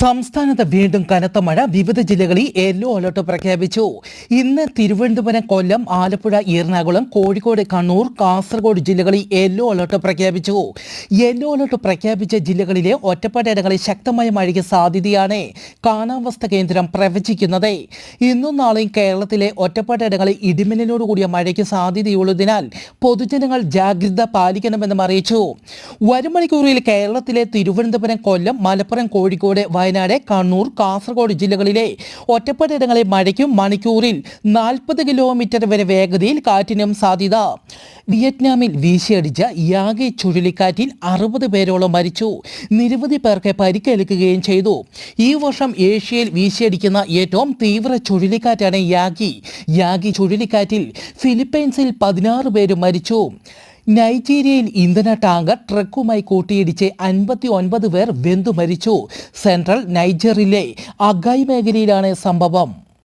സംസ്ഥാനത്ത് വീണ്ടും കനത്ത മഴ വിവിധ ജില്ലകളിൽ യെല്ലോ അലർട്ട് പ്രഖ്യാപിച്ചു. ഇന്ന് തിരുവനന്തപുരം കൊല്ലം ആലപ്പുഴ എറണാകുളം കോഴിക്കോട് കണ്ണൂർ കാസർഗോഡ് ജില്ലകളിൽ യെല്ലോ അലർട്ട് പ്രഖ്യാപിച്ചു. യെല്ലോ അലർട്ട് പ്രഖ്യാപിച്ച ജില്ലകളിലെ ഒറ്റപ്പെട്ടയിടങ്ങളിൽ ശക്തമായ മഴയ്ക്ക് സാധ്യതയാണ് കാലാവസ്ഥ കേന്ദ്രം പ്രവചിക്കുന്നത്. ഇന്നും നാളെയും കേരളത്തിലെ ഒറ്റപ്പെട്ടയിടങ്ങളിൽ ഇടിമിന്നലോട് കൂടിയ മഴയ്ക്ക് സാധ്യതയുള്ളതിനാൽ പൊതുജനങ്ങൾ ജാഗ്രത പാലിക്കണമെന്നും അറിയിച്ചു. വരും മണിക്കൂറിൽ കേരളത്തിലെ തിരുവനന്തപുരം കൊല്ലം മലപ്പുറം കോഴിക്കോട് വയനാട് കണ്ണൂർ കാസർഗോഡ് ജില്ലകളിലെ ഒറ്റപ്പെട്ടയിടങ്ങളിൽ മഴയ്ക്കും മണിക്കൂറിൽ നാൽപ്പത് കിലോമീറ്റർ വരെ വേഗതയിൽ കാറ്റിനും സാധ്യത. വിയറ്റ്നാമിൽ വീശിയടിച്ച യാഗെ ചുഴലിക്കാറ്റിൽ അറുപത് പേരോളം മരിച്ചു. നിരവധി പേർക്ക് പരിക്കേൽക്കുകയും ചെയ്തു. ഈ വർഷം ഏഷ്യയിൽ വീശിയടിക്കുന്ന ഏറ്റവും തീവ്ര ചുഴലിക്കാറ്റാണ് യാഗി. യാഗി ചുഴലിക്കാറ്റിൽ ഫിലിപ്പൈൻസിൽ പതിനാറ് പേര് മരിച്ചു. നൈജീരിയയിൽ ഇന്ധന ടാങ്കർ ട്രക്കുമായി കൂട്ടിയിടിച്ച് അൻപത്തി ഒൻപത് പേർ വെന്തു മരിച്ചു. സെൻട്രൽ നൈജറിലെ അഗായ് മേഖലയിലാണ് സംഭവം.